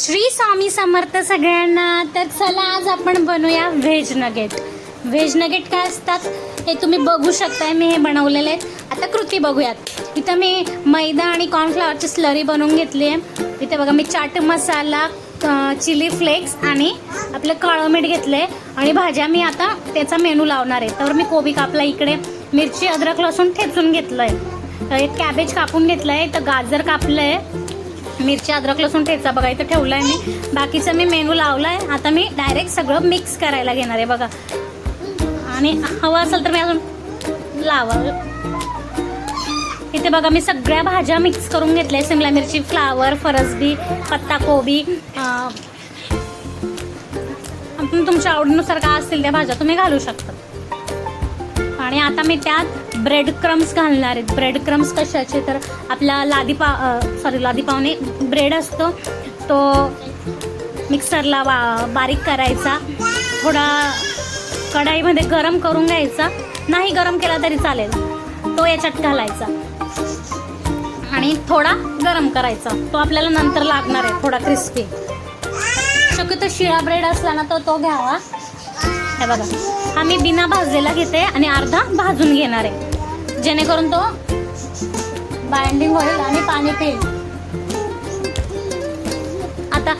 श्री स्वामी समर्थ सगळ्यांना. तर चला आज आपण बनवूया व्हेज नगेट व्हेज नगेट काय असतात हे तुम्ही बघू शकताय. मी हे बनवलेले आहेत. आता कृती बघूयात. इथं मी मैदा आणि कॉर्नफ्लॉवरची स्लरी बनवून घेतली आहे. इथे बघा मी चाट मसाला चिली फ्लेक्स आणि आपलं काळं मीठ घेतलं आहे आणि भाज्या मी आता त्याचा मेनू लावणार आहे. तर मी कोबी कापला इकडे. मिरची अद्रक लसूण ठेचून घेतलं आहे एक कॅबेज कापून घेतलं आहे तर गाजर कापलं आहे मिरची अद्रक लसूण ठेचा बघा इथं ठेवला आहे मी. बाकीचं मी मेनू लावला आहे आता मी डायरेक्ट सगळं मिक्स करायला घेणार आहे बघा. आणि हवं असेल तर मी अजून लावा. इथे बघा मी सगळ्या भाज्या मिक्स करून घेतल्या. शिमला मिरची फ्लावर फरसबी पत्ताकोबी आपण तुमच्या आवडीनुसार काय असतील त्या भाज्या तुम्ही घालू शकता. आणि आता मी त्यात ब्रेड क्रम्स घालणार आहेत. ब्रेड क्रम्स कशाचे? तर आपला लादी पा सॉरी लादी पावणे ब्रेड असतो. तो मिक्सरला वा बारीक करायचा. थोडा कढाईमध्ये गरम करून घ्यायचा. नाही गरम केला तरी चालेल. तो याच्यात घालायचा. आणि थोडा गरम करायचा. तो आपल्याला नंतर लागणार आहे. थोडा क्रिस्पी शक्यतो शिळा ब्रेड असला ना तर तो घ्यावा. हे बघा. हा मी बिना भाजलेला घेते आणि अर्धा भाजून घेणार आहे. जेणेकरून तो बाइंडिंग होईल आणि पाणी पिईल. आता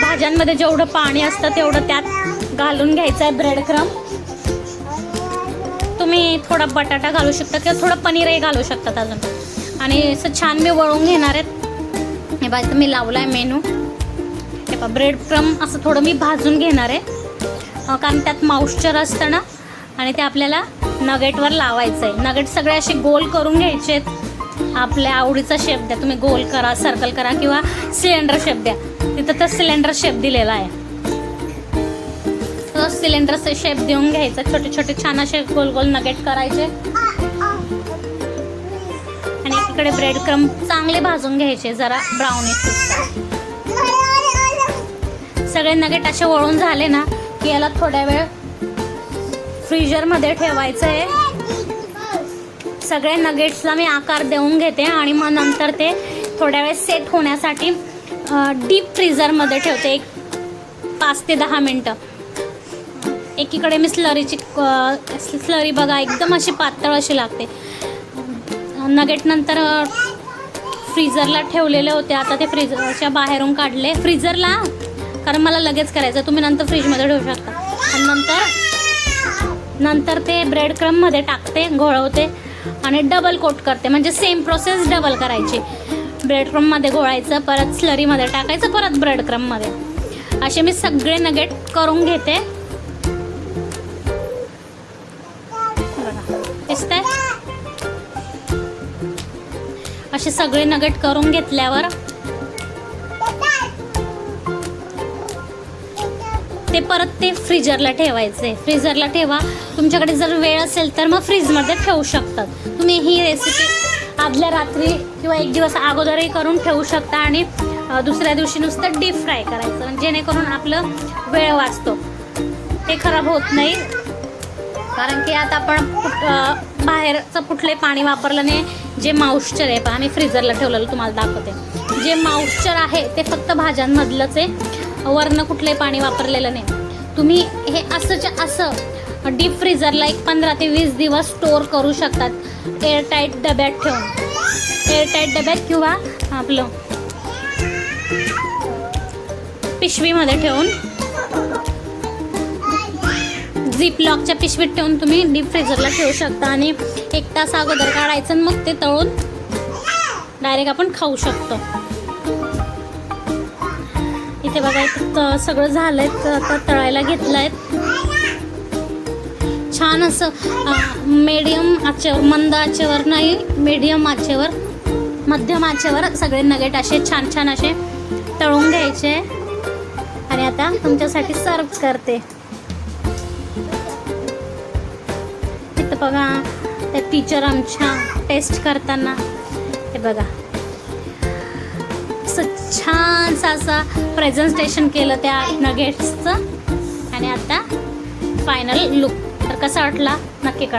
भाज्यांमध्ये जेवढं पाणी असतं तेवढं त्यात घालून घ्यायचं आहे ब्रेड क्रम तुम्ही थोडा बटाटा घालू शकता किंवा थोडं पनीरही घालू शकतात अजून. आणि असं छान मी वळून घेणार आहेत. हे बघा मी लावला आहे मेनू हे पहा ब्रेड क्रम असं थोडं मी भाजून घेणार आहे. कारण त्यात मॉइश्चर असतं ना आणि ते आपल्याला नगेटवर लावायचं आहे नगेट सगळे असे गोल करून घ्यायचे आहेत आपल्या आवडीचा शेप द्या. तुम्ही गोल करा सर्कल करा किंवा सिलेंडर शेप द्या. तिथं तर सिलेंडर शेप दिलेला आहे. तो सिलेंडर शेप देऊन घ्यायचा. छोटे छोटे छान असे गोल गोल नगेट करायचे. आणि इकडे ब्रेड क्रम चांगले भाजून घ्यायचे जरा ब्राउनी सगळे नगेट असे वळून झाले ना की याला थोड्या वेळ फ्रीजरमध्ये ठेवायचं आहे. सगळे नगेट्सला मी आकार देऊन घेते आणि मग नंतर ते थोड्या वेळ सेट होण्यासाठी डीप फ्रीजरमध्ये ठेवते. एक पाच ते दहा मिनटं. एकीकडे मी स्लरीची स्लरी बघा एकदम अशी पातळ अशी लागते. नगेट नंतर फ्रीजरला ठेवलेले होते. आता ते फ्रीजरच्या बाहेरून काढले. फ्रीजरला कारण मला लगेच करायचं तुम्ही नंतर फ्रीजमध्ये ठेवू शकता. आणि नंतर नंतर ते ब्रेड क्रममध्ये टाकते घोळवते आणि डबल कोट करते. म्हणजे सेम प्रोसेस डबल करायची. ब्रेड क्रममध्ये घोळायचं परत स्लरीमध्ये टाकायचं परत ब्रेड क्रममध्ये असे मी सगळे नगेट करून घेते. दिसतंय? असे सगळे नगेट करून घेतल्यावर ते परत ते फ्रीजरला ठेवायचे. फ्रीजरला ठेवा. तुमच्याकडे जर वेळ असेल तर मग फ्रीजमध्ये ठेवू शकतात. तुम्ही ही रेसिपी आदल्या रात्री किंवा एक दिवस अगोदरही करून ठेवू शकता आणि दुसऱ्या दिवशी नुसतं डीप फ्राय करायचं. म्हणजे जेणेकरून आपलं वेळ वाचतो. ते खराब होत नाही. कारण की आता आपण बाहेरचं कुठले पाणी वापरलं नाही जे माऊश्चर आहे पहा मी फ्रीजरला ठेवलेलं तुम्हाला दाखवते. जे माऊश्चर आहे ते फक्त भाज्यांमधलंच आहे. वरनं कुठले पाणी वापरलेलं नाही. तुम्ही हे असंच्या असं डीप फ्रीजरला एक पंधरा ते वीस दिवस स्टोअर करू शकतात. एअरटाईट डब्यात ठेवून. एअरटाईट डब्यात किंवा आपलं पिशवीमध्ये ठेवून. झिप लॉकच्या पिशवीत ठेवून तुम्ही डीप फ्रीजरला ठेवू शकता आणि एक तास अगोदर काढायचं आणि मग ते तळून डायरेक्ट आपण खाऊ शकतो. ते बघा इथं सगळं झालंय आता तळायला घेतलंय. छान असं मीडियम आचेवर मंद आचेवर नाही मीडियम आचेवर मध्यम आचेवर सगळे नगेट असे छान छान असे तळून घ्यायचे. आणि आता तुमच्यासाठी सर्व करते. इथं बघा त्या टीचर आमच्या टेस्ट करताना. हे बघा. असं छानसा असा प्रेझेंटेशन केलं त्या नगेट्सचं आणि आता फायनल लुक तर कसा वाटला? नक्की कळवा.